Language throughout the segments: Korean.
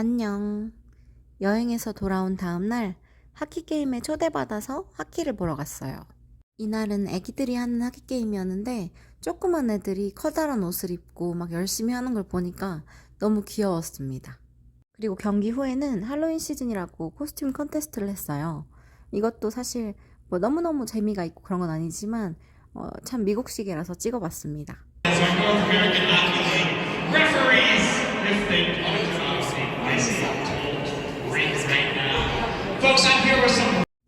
안녕. 여행에서 돌아온 다음날 하키 게임에 초대받아서 하키를 보러 갔어요. 이날은 애기들이 하는 하키 게임이었는데 조그만 애들이 커다란 옷을 입고 막 열심히 하는 걸 보니까 너무 귀여웠습니다. 그리고 경기 후에는 할로윈 시즌이라고 코스튬 컨테스트를 했어요. 이것도 사실 뭐 너무너무 재미가 있고 그런 건 아니지만 어, 참 미국식이라서 찍어봤습니다.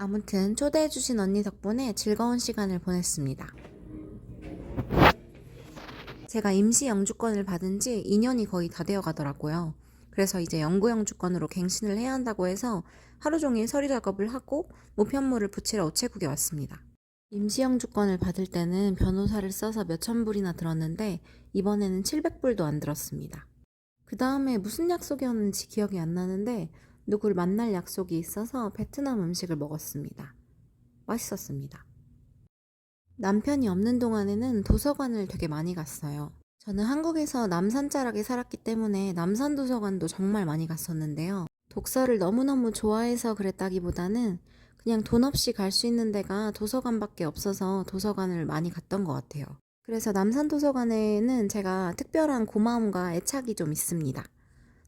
아무튼 초대해주신 언니 덕분에 즐거운 시간을 보냈습니다. 제가 임시 영주권을 받은 지 2년이 거의 다 되어 가더라고요. 그래서 이제 영구 영주권으로 갱신을 해야 한다고 해서 하루 종일 서류 작업을 하고 우편물을 붙이러 우체국에 왔습니다. 임시 영주권을 받을 때는 변호사를 써서 몇천 불이나 들었는데 이번에는 700불도 안 들었습니다. 그 다음에 무슨 약속이었는지 기억이 안 나는데 누굴 만날 약속이 있어서 베트남 음식을 먹었습니다. 맛있었습니다. 남편이 없는 동안에는 도서관을 되게 많이 갔어요. 저는 한국에서 남산자락에 살았기 때문에 남산 도서관도 정말 많이 갔었는데요. 독서를 너무너무 좋아해서 그랬다기보다는 그냥 돈 없이 갈 수 있는 데가 도서관밖에 없어서 도서관을 많이 갔던 것 같아요. 그래서 남산 도서관에는 제가 특별한 고마움과 애착이 좀 있습니다.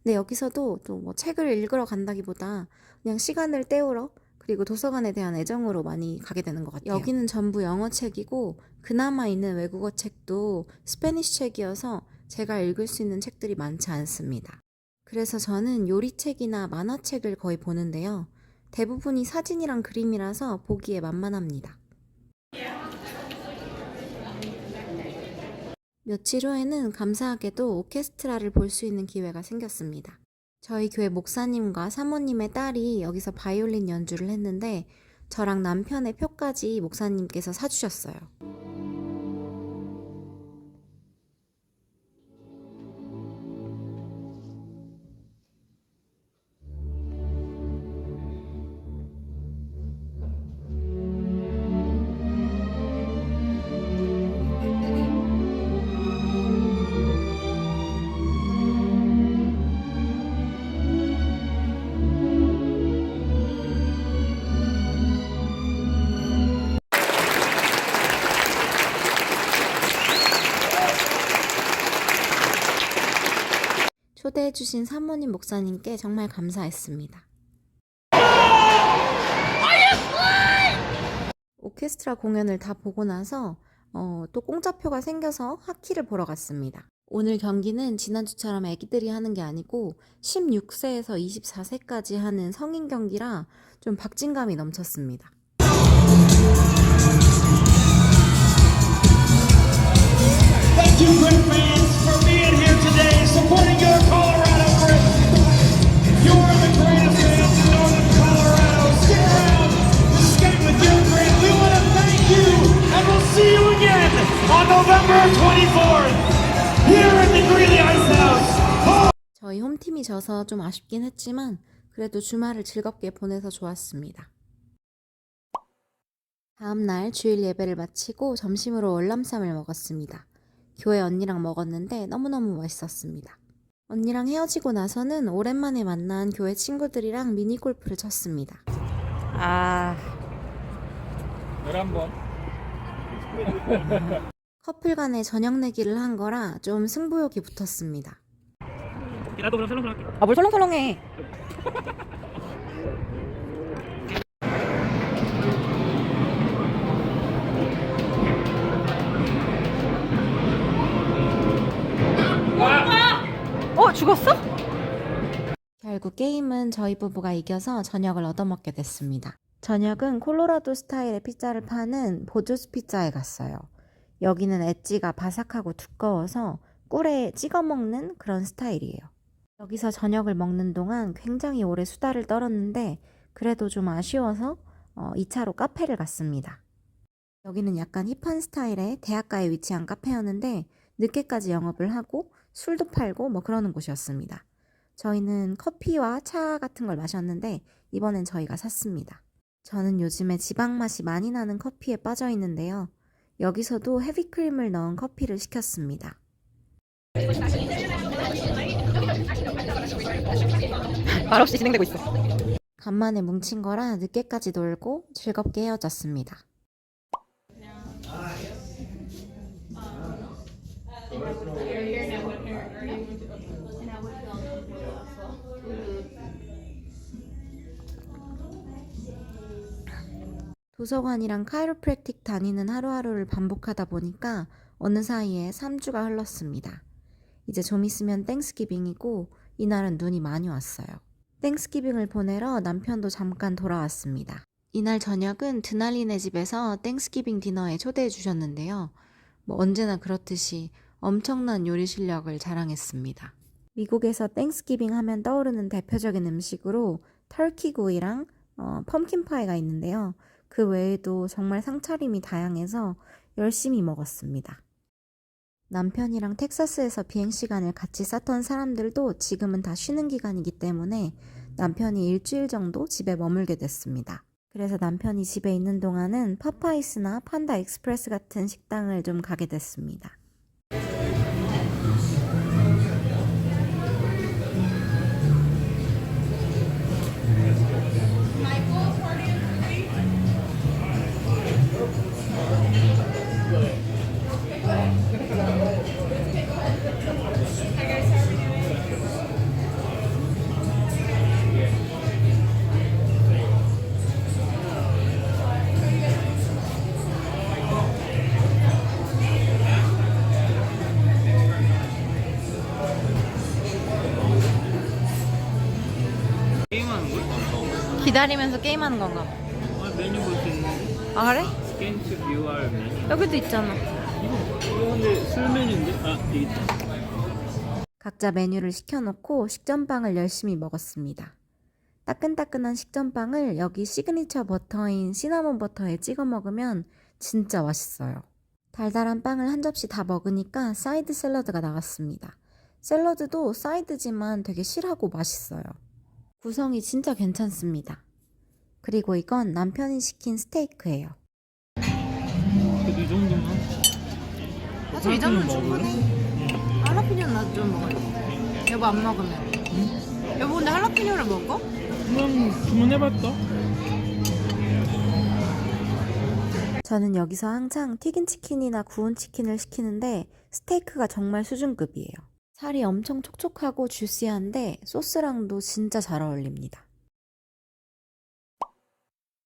근데 여기서도 또 뭐 책을 읽으러 간다기보다 그냥 시간을 때우러 그리고 도서관에 대한 애정으로 많이 가게 되는 것 같아요. 여기는 전부 영어 책이고 그나마 있는 외국어 책도 스페니쉬 책이어서 제가 읽을 수 있는 책들이 많지 않습니다. 그래서 저는 요리책이나 만화책을 거의 보는데요. 대부분이 사진이랑 그림이라서 보기에 만만합니다. 며칠 후에는 감사하게도 오케스트라를 볼 수 있는 기회가 생겼습니다. 저희 교회 목사님과 사모님의 딸이 여기서 바이올린 연주를 했는데 저랑 남편의 표까지 목사님께서 사주셨어요. 초대해 주신 사모님 목사님께 정말 감사했습니다. 오케스트라 공연을 다 보고 나서 어, 또 공짜표가 생겨서 하키를 보러 갔습니다. 오늘 경기는 지난주처럼 애기들이 하는 게 아니고 16세에서 24세까지 하는 성인 경기라 좀 박진감이 넘쳤습니다. Thank you, Grit fans, for 저희 홈팀이 져서 좀 아쉽긴 했지만 그래도 주말을 즐겁게 보내서 좋았습니다. 다음 날 주일 예배를 마치고 점심으로 월남쌈을 먹었습니다. 교회 언니랑 먹었는데 너무너무 맛있었습니다. 언니랑 헤어지고 나서는 오랜만에 만난 교회 친구들이랑 미니 골프를 쳤습니다. 아, 11번. 커플 간에 저녁 내기를 한 거라 좀 승부욕이 붙었습니다. 나도 그럼 설렁설렁 할게. 아, 뭘 설렁설렁해. 어, 죽었어? 결국 게임은 저희 부부가 이겨서 저녁을 얻어먹게 됐습니다. 저녁은 콜로라도 스타일의 피자를 파는 보조스 피자에 갔어요. 여기는 엣지가 바삭하고 두꺼워서 꿀에 찍어 먹는 그런 스타일이에요. 여기서 저녁을 먹는 동안 굉장히 오래 수다를 떨었는데 그래도 좀 아쉬워서 어, 2차로 카페를 갔습니다. 여기는 약간 힙한 스타일의 대학가에 위치한 카페였는데 늦게까지 영업을 하고 술도 팔고 뭐 그러는 곳이었습니다. 저희는 커피와 차 같은 걸 마셨는데 이번엔 저희가 샀습니다. 저는 요즘에 지방 맛이 많이 나는 커피에 빠져 있는데요. 여기서도 헤비크림을 넣은 커피를 시켰습니다. 말없이 진행되고 있어. 간만에 뭉친 거라 늦게까지 놀고 즐겁게 헤어졌습니다. 도서관이랑 카이로프랙틱 다니는 하루하루를 반복하다 보니까 어느 사이에 3주가 흘렀습니다. 이제 좀 있으면 땡스기빙이고 이날은 눈이 많이 왔어요. 땡스기빙을 보내러 남편도 잠깐 돌아왔습니다. 이날 저녁은 드날리네 집에서 땡스기빙 디너에 초대해 주셨는데요. 뭐 언제나 그렇듯이 엄청난 요리 실력을 자랑했습니다. 미국에서 땡스기빙 하면 떠오르는 대표적인 음식으로 터키 구이랑 어, 펌킨 파이가 있는데요. 그 외에도 정말 상차림이 다양해서 열심히 먹었습니다. 남편이랑 텍사스에서 비행 시간을 같이 쌓던 사람들도 지금은 다 쉬는 기간이기 때문에 남편이 일주일 정도 집에 머물게 됐습니다. 그래서 남편이 집에 있는 동안은 파파이스나 판다 익스프레스 같은 식당을 좀 가게 됐습니다. 기다리면서 게임하는 건가 봐. 아, 메뉴 볼수 있는 아 그래? 스캔 투 QR 메뉴. 여기도 있잖아. 이거 근데 술 메뉴인데? 아, 여기 있다. 각자 메뉴를 시켜놓고 식전빵을 열심히 먹었습니다. 따끈따끈한 식전빵을 여기 시그니처 버터인 시나몬 버터에 찍어 먹으면 진짜 맛있어요. 달달한 빵을 한 접시 다 먹으니까 사이드 샐러드가 나왔습니다. 샐러드도 사이드지만 되게 실하고 맛있어요. 구성이 진짜 괜찮습니다. 그리고 이건 남편이 시킨 스테이크예요. 그래도 이 정도면? 사실 이 정도는? 충분해. 할라피뇨는 나도 좀 먹을래. 여보 안 먹으면. 여보 근데 할라피뇨를 먹어? 그냥 주문해봤다. 저는 여기서 항상 튀긴 치킨이나 구운 치킨을 시키는데 스테이크가 정말 수준급이에요. 살이 엄청 촉촉하고 주시한데 소스랑도 진짜 잘 어울립니다.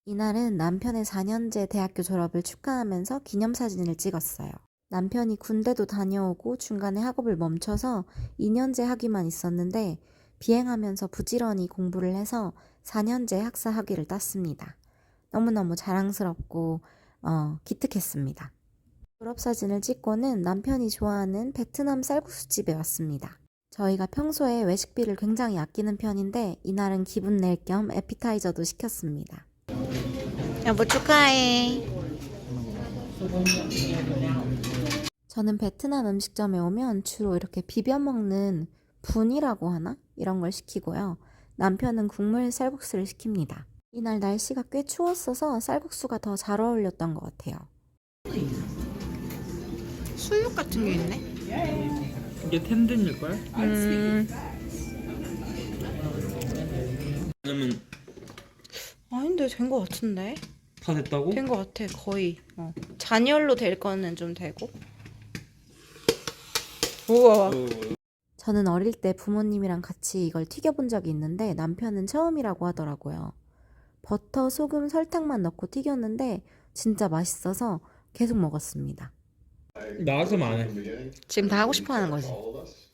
이날은 남편의 4년제 대학교 졸업을 축하하면서 기념사진을 찍었어요. 남편이 군대도 다녀오고 중간에 학업을 멈춰서 2년제 학위만 있었는데 비행하면서 부지런히 공부를 해서 4년제 학사 학위를 땄습니다. 너무너무 자랑스럽고 어, 기특했습니다. 졸업사진을 찍고는 남편이 좋아하는 베트남 쌀국수집에 왔습니다. 저희가 평소에 외식비를 굉장히 아끼는 편인데 이날은 기분 낼 겸 에피타이저도 시켰습니다. 여보 축하해. 저는 베트남 음식점에 오면 주로 이렇게 비벼 먹는 분이라고 하나? 이런 걸 시키고요. 남편은 국물 쌀국수를 시킵니다. 이날 날씨가 꽤 추웠어서 쌀국수가 더 잘 어울렸던 것 같아요. 수육 같은 게 있네. 이게 텐든일걸? 음. 그러면 아닌데 된 거 같은데. 다 됐다고? 된 거 같아 거의. 어. 잔열로 될 거는 좀 되고. 우와. 저는 어릴 때 부모님이랑 같이 이걸 튀겨본 적이 있는데 남편은 처음이라고 하더라고요. 버터, 소금, 설탕만 넣고 튀겼는데 진짜 맛있어서 계속 먹었습니다. 나와서 안 해. 지금 다 하고 싶어 하는 거지. All of us.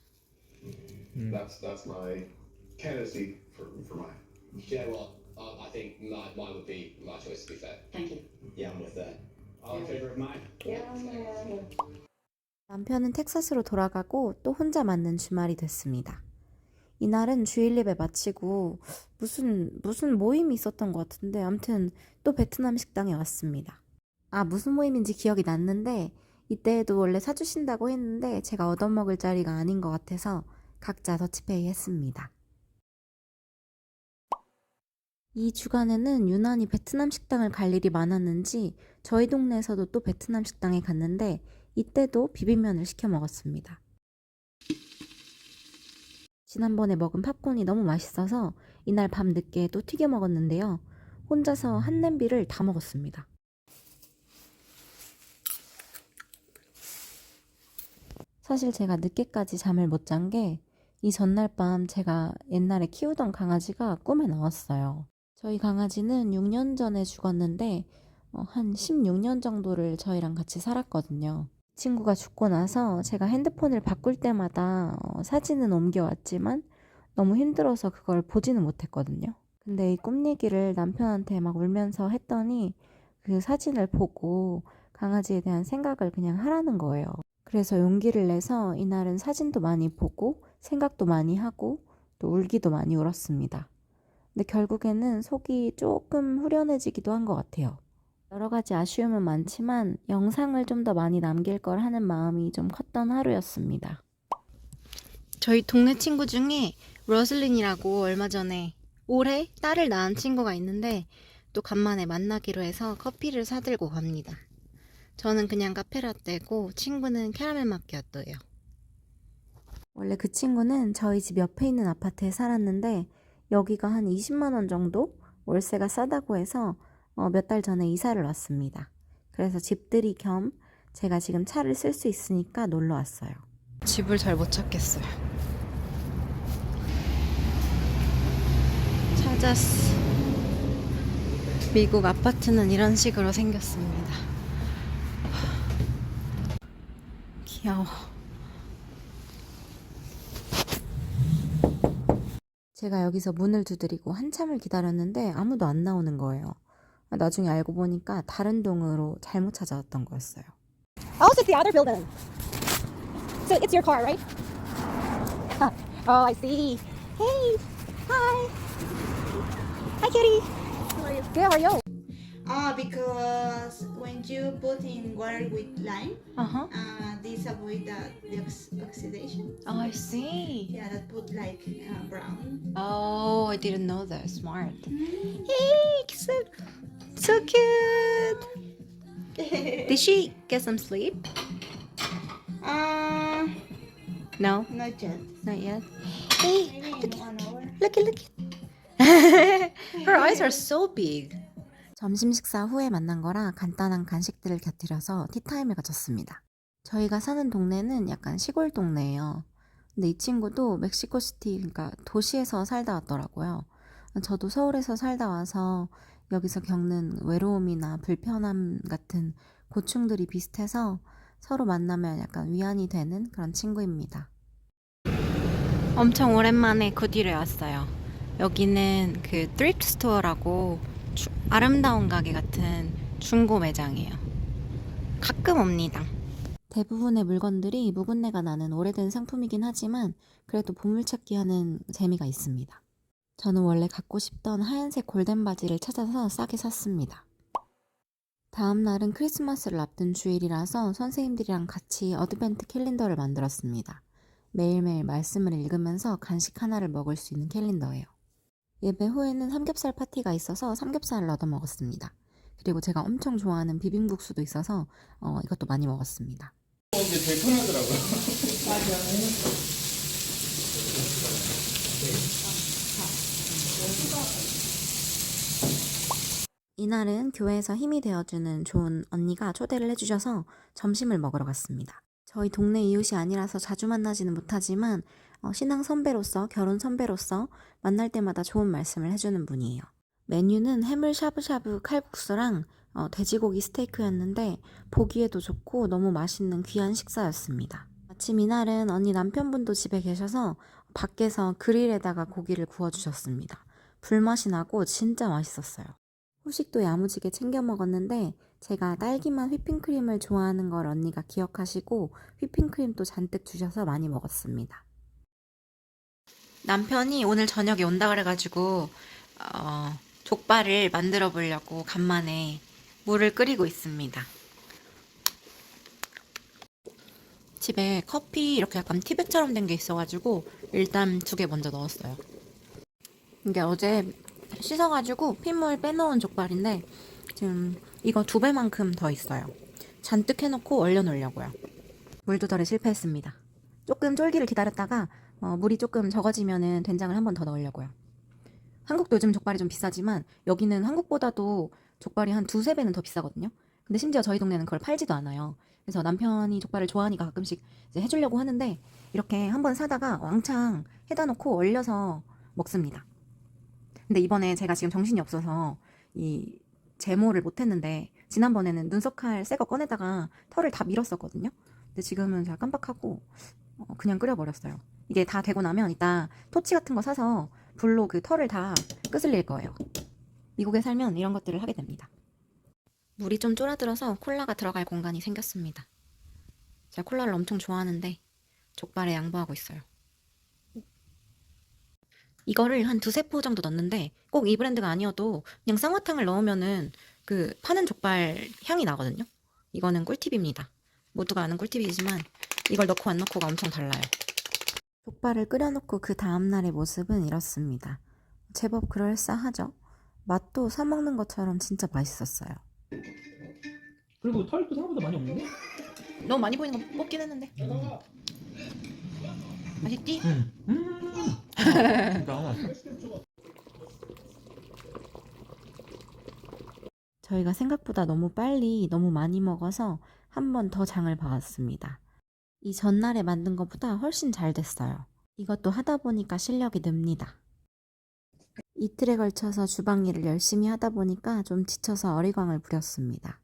That's that's my candidacy for for mine. Yeah, well, uh, I think mine, mine would be my choice to be fair. Thank you. Yeah, I'm with that. All in favor of mine? 남편은 텍사스로 돌아가고 또 혼자 맞는 주말이 됐습니다. 이날은 주일 예배 마치고 무슨 무슨 모임이 있었던 것 같은데 아무튼 또 베트남 식당에 왔습니다. 아 무슨 모임인지 기억이 났는데 이때에도 원래 사주신다고 했는데 제가 얻어먹을 자리가 아닌 것 같아서 각자 더치페이 했습니다. 이 주간에는 유난히 베트남 식당을 갈 일이 많았는지 저희 동네에서도 또 베트남 식당에 갔는데 이때도 비빔면을 시켜 먹었습니다. 지난번에 먹은 팝콘이 너무 맛있어서 이날 밤 늦게 또 튀겨 먹었는데요. 혼자서 한 냄비를 다 먹었습니다. 사실 제가 늦게까지 잠을 못 잔 게 이 전날 밤 제가 옛날에 키우던 강아지가 꿈에 나왔어요. 저희 강아지는 6년 전에 죽었는데 어, 한 16년 정도를 저희랑 같이 살았거든요. 친구가 죽고 나서 제가 핸드폰을 바꿀 때마다 어, 사진은 옮겨왔지만 너무 힘들어서 그걸 보지는 못했거든요. 근데 이 꿈 얘기를 남편한테 막 울면서 했더니 그 사진을 보고 강아지에 대한 생각을 그냥 하라는 거예요. 그래서 용기를 내서 이날은 사진도 많이 보고 생각도 많이 하고 또 울기도 많이 울었습니다. 근데 결국에는 속이 조금 후련해지기도 한 것 같아요. 여러 가지 아쉬움은 많지만 영상을 좀 더 많이 남길 걸 하는 마음이 좀 컸던 하루였습니다. 저희 동네 친구 중에 러슬린이라고 얼마 전에 올해 딸을 낳은 친구가 있는데 또 간만에 만나기로 해서 커피를 사들고 갑니다. 저는 그냥 카페라떼고 친구는 캐러멜 마키아토예요. 원래 그 친구는 저희 집 옆에 있는 아파트에 살았는데 여기가 한 20만 원 정도 월세가 싸다고 해서 어, 몇 달 전에 이사를 왔습니다. 그래서 집들이 겸 제가 지금 차를 쓸 수 있으니까 놀러 왔어요. 집을 잘 못 찾겠어요. 찾았어. 미국 아파트는 이런 식으로 생겼습니다. 귀여워. 제가 여기서 문을 두드리고 한참을 기다렸는데 아무도 안 나오는 거예요. 나중에 알고 보니까 다른 동으로 잘못 찾아왔던 거였어요. Oh, so it's the other building. So it's your car, right? oh, I see. Hey, hi. Hi, kitty. How are you? Good. How are you? Ah, because when you put in water with lime, Uh huh. uh, this avoid the, the ox- oxidation. Oh, I see. Yeah, that put like uh, brown. Oh, I didn't know that. Smart. Hey, so, so cute. Did she get some sleep? Uh, No, not yet. not yet. Hey, Maybe in one hour. look at look at. Her eyes are so big. 점심 식사 후에 만난 거라 간단한 간식들을 곁들여서 티타임을 가졌습니다. 저희가 사는 동네는 약간 시골 동네예요. 근데 이 친구도 멕시코시티, 그러니까 도시에서 살다 왔더라고요. 저도 서울에서 살다 와서 여기서 겪는 외로움이나 불편함 같은 고충들이 비슷해서 서로 만나면 약간 위안이 되는 그런 친구입니다. 엄청 오랜만에 구디에 왔어요. 여기는 그 thrift 스토어라고 주- 아름다운 가게 같은 중고 매장이에요. 가끔 옵니다. 대부분의 물건들이 묵은내가 나는 오래된 상품이긴 하지만 그래도 보물찾기 하는 재미가 있습니다. 저는 원래 갖고 싶던 하얀색 골덴 바지를 찾아서 싸게 샀습니다. 다음 날은 크리스마스를 앞둔 주일이라서 선생님들이랑 같이 어드벤트 캘린더를 만들었습니다. 매일매일 말씀을 읽으면서 간식 하나를 먹을 수 있는 캘린더예요. 예배 후에는 삼겹살 파티가 있어서 삼겹살을 얻어 먹었습니다. 그리고 제가 엄청 좋아하는 비빔국수도 있어서 어, 이것도 많이 먹었습니다. 이날은 교회에서 힘이 되어주는 좋은 언니가 초대를 해주셔서 점심을 먹으러 갔습니다. 저희 동네 이웃이 아니라서 자주 만나지는 못하지만 어, 신앙 선배로서 결혼 선배로서 만날 때마다 좋은 말씀을 해주는 분이에요. 메뉴는 해물 샤브샤브 칼국수랑 어, 돼지고기 스테이크였는데 보기에도 좋고 너무 맛있는 귀한 식사였습니다. 마침 이날은 언니 남편분도 집에 계셔서 밖에서 그릴에다가 고기를 구워주셨습니다. 불맛이 나고 진짜 맛있었어요. 후식도 야무지게 챙겨 먹었는데 제가 딸기맛 휘핑크림을 좋아하는 걸 언니가 기억하시고 휘핑크림도 잔뜩 주셔서 많이 먹었습니다. 남편이 오늘 저녁에 온다 그래가지고 어, 족발을 만들어 보려고 간만에 물을 끓이고 있습니다. 집에 커피 이렇게 약간 티백처럼 된 게 있어가지고 일단 두 개 먼저 넣었어요. 이게 어제 씻어가지고 핏물 빼놓은 족발인데 지금 이거 두 배만큼 더 있어요. 잔뜩 해놓고 얼려놓으려고요. 물 조절에 실패했습니다. 조금 쫄기를 기다렸다가 어, 물이 조금 적어지면은 된장을 한 번 더 넣으려고요. 한국도 요즘 족발이 좀 비싸지만 여기는 한국보다도 족발이 한 두세 배는 더 비싸거든요. 근데 심지어 저희 동네는 그걸 팔지도 않아요. 그래서 남편이 족발을 좋아하니까 가끔씩 이제 해주려고 하는데 이렇게 한번 사다가 왕창 해다 놓고 얼려서 먹습니다. 근데 이번에 제가 지금 정신이 없어서 이 제모를 못했는데 지난번에는 눈썹칼 새 거 꺼내다가 털을 다 밀었었거든요. 근데 지금은 제가 깜빡하고 어, 그냥 끓여버렸어요. 이게 다 되고 나면 이따 토치 같은 거 사서 불로 그 털을 다 끄슬릴 거예요. 미국에 살면 이런 것들을 하게 됩니다. 물이 좀 쫄아들어서 콜라가 들어갈 공간이 생겼습니다. 제가 콜라를 엄청 좋아하는데 족발에 양보하고 있어요. 이거를 한 두세 포 정도 넣는데 꼭 이 브랜드가 아니어도 그냥 쌍화탕을 넣으면은 그 파는 족발 향이 나거든요. 이거는 꿀팁입니다. 모두가 아는 꿀팁이지만 이걸 넣고 안 넣고가 엄청 달라요. 족발을 끓여놓고 그 다음날의 모습은 이렇습니다. 제법 그럴싸하죠? 맛도 사 먹는 것처럼 진짜 맛있었어요. 그리고 털도 생각보다 많이 없는데? 너무 많이 보이는 거 뽑긴 했는데. 맛있지? 응. 음. 그러니까 저희가 생각보다 너무 빨리 너무 많이 먹어서 한 번 더 장을 봐왔습니다. 이 전날에 만든 것보다 훨씬 잘 됐어요. 이것도 하다 보니까 실력이 늡니다. 이틀에 걸쳐서 주방 일을 열심히 하다 보니까 좀 지쳐서 어리광을 부렸습니다.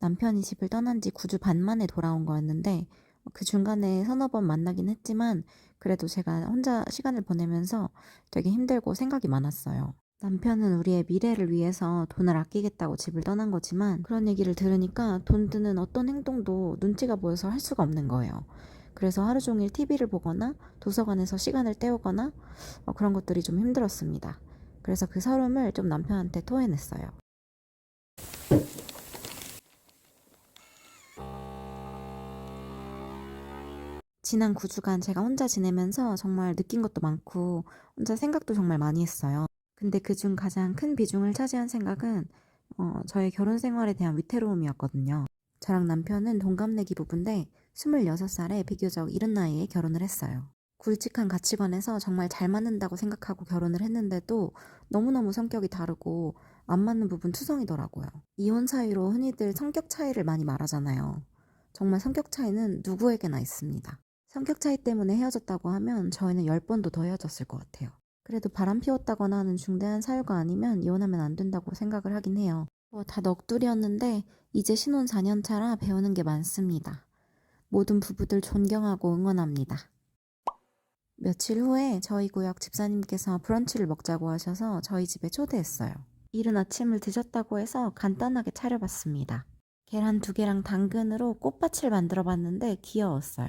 남편이 집을 떠난 지 9주 반 만에 돌아온 거였는데 그 중간에 서너 번 만나긴 했지만 그래도 제가 혼자 시간을 보내면서 되게 힘들고 생각이 많았어요. 남편은 우리의 미래를 위해서 돈을 아끼겠다고 집을 떠난 거지만 그런 얘기를 들으니까 돈 드는 어떤 행동도 눈치가 보여서 할 수가 없는 거예요. 그래서 하루 종일 TV를 보거나 도서관에서 시간을 때우거나 어, 그런 것들이 좀 힘들었습니다. 그래서 그 서름을 좀 남편한테 토해냈어요. 지난 9주간 제가 혼자 지내면서 정말 느낀 것도 많고 혼자 생각도 정말 많이 했어요. 근데 그중 가장 큰 비중을 차지한 생각은 어, 저의 결혼 생활에 대한 위태로움이었거든요. 저랑 남편은 동갑내기 부부인데 26살에 비교적 이른 나이에 결혼을 했어요. 굵직한 가치관에서 정말 잘 맞는다고 생각하고 결혼을 했는데도 너무너무 성격이 다르고 안 맞는 부분 투성이더라고요. 이혼 사유로 흔히들 성격 차이를 많이 말하잖아요. 정말 성격 차이는 누구에게나 있습니다. 성격 차이 때문에 헤어졌다고 하면 저희는 10번도 더 헤어졌을 것 같아요. 그래도 바람 피웠다거나 하는 중대한 사유가 아니면 이혼하면 안 된다고 생각을 하긴 해요. 뭐 다 넋두리였는데 이제 신혼 4년 차라 배우는 게 많습니다. 모든 부부들 존경하고 응원합니다. 며칠 후에 저희 구역 집사님께서 브런치를 먹자고 하셔서 저희 집에 초대했어요. 이른 아침을 드셨다고 해서 간단하게 차려봤습니다. 계란 두 개랑 당근으로 꽃밭을 만들어 봤는데 귀여웠어요.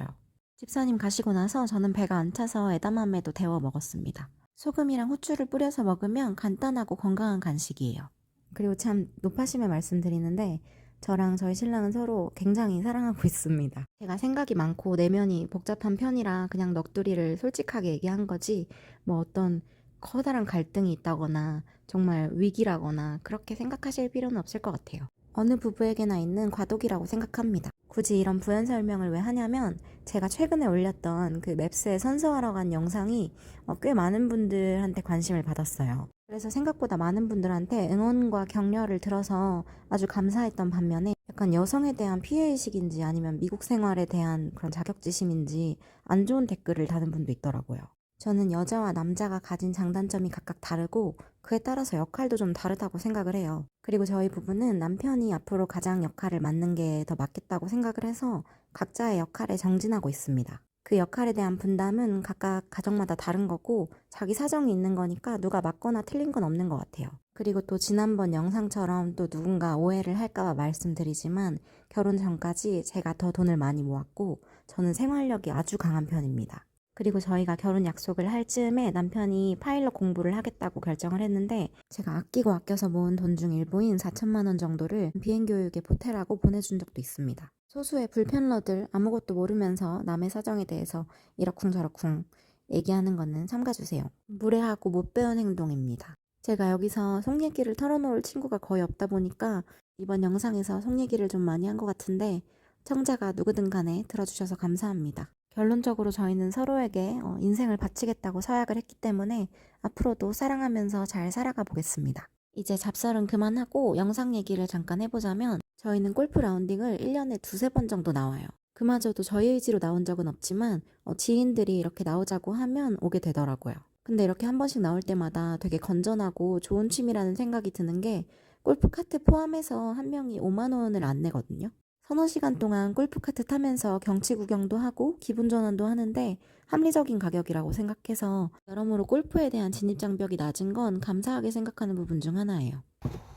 집사님 가시고 나서 저는 배가 안 차서 에다맘에도 데워 먹었습니다. 소금이랑 후추를 뿌려서 먹으면 간단하고 건강한 간식이에요. 그리고 참 높아심에 말씀드리는데 저랑 저희 신랑은 서로 굉장히 사랑하고 있습니다. 제가 생각이 많고 내면이 복잡한 편이라 그냥 넋두리를 솔직하게 얘기한 거지 뭐 어떤 커다란 갈등이 있다거나 정말 위기라거나 그렇게 생각하실 필요는 없을 것 같아요. 어느 부부에게나 있는 과도기라고 생각합니다. 굳이 이런 부연 설명을 왜 하냐면 제가 최근에 올렸던 그 맵스에 선서하러 간 영상이 어, 꽤 많은 분들한테 관심을 받았어요. 그래서 생각보다 많은 분들한테 응원과 격려를 들어서 아주 감사했던 반면에 약간 여성에 대한 피해의식인지 아니면 미국 생활에 대한 그런 자격지심인지 안 좋은 댓글을 다는 분도 있더라고요. 저는 여자와 남자가 가진 장단점이 각각 다르고 그에 따라서 역할도 좀 다르다고 생각을 해요. 그리고 저희 부부는 남편이 앞으로 가장 역할을 맡는 게 더 맞겠다고 생각을 해서 각자의 역할에 정진하고 있습니다. 그 역할에 대한 분담은 각각 가정마다 다른 거고 자기 사정이 있는 거니까 누가 맞거나 틀린 건 없는 것 같아요. 그리고 또 지난번 영상처럼 또 누군가 오해를 할까봐 말씀드리지만 결혼 전까지 제가 더 돈을 많이 모았고 저는 생활력이 아주 강한 편입니다. 그리고 저희가 결혼 약속을 할 즈음에 남편이 파일럿 공부를 하겠다고 결정을 했는데 제가 아끼고 아껴서 모은 돈 중 일부인 4천만 원 정도를 비행교육에 보태라고 보내준 적도 있습니다. 소수의 불편러들 아무것도 모르면서 남의 사정에 대해서 이러쿵저러쿵 얘기하는 거는 삼가주세요. 무례하고 못 배운 행동입니다. 제가 여기서 속 얘기를 털어놓을 친구가 거의 없다 보니까 이번 영상에서 속 얘기를 좀 많이 한 것 같은데 청자가 누구든 간에 들어주셔서 감사합니다. 결론적으로 저희는 서로에게 어, 인생을 바치겠다고 서약을 했기 때문에 앞으로도 사랑하면서 잘 살아가 보겠습니다. 이제 잡설은 그만하고 영상 얘기를 잠깐 해보자면 저희는 골프 라운딩을 1년에 두세 번 정도 나와요. 그마저도 저희 의지로 나온 적은 없지만 어, 지인들이 이렇게 나오자고 하면 오게 되더라고요. 근데 이렇게 한 번씩 나올 때마다 되게 건전하고 좋은 취미라는 생각이 드는 게 골프 카트 포함해서 한 명이 5만 원을 안 내거든요. 서너 시간 동안 골프 카트 타면서 경치 구경도 하고 기분 전환도 하는데 합리적인 가격이라고 생각해서 여러모로 골프에 대한 진입 장벽이 낮은 건 감사하게 생각하는 부분 중 하나예요.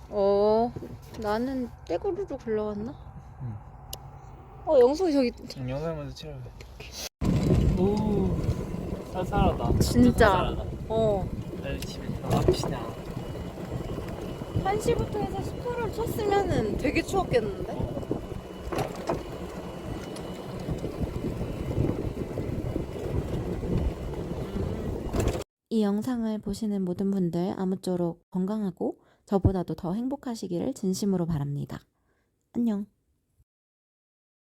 어, 나는 떼구르르 굴러갔나? 어, 영숙이 저기 영상 먼저 찍어. 오, 쌀쌀하다. 진짜. 쌀쌀하다. 어. 빨리 집에 들어갑시다. 1시부터 해서 10%를 쳤으면은 되게 추웠겠는데? 이 영상을 보시는 모든 분들 아무쪼록 건강하고 저보다도 더 행복하시기를 진심으로 바랍니다. 안녕.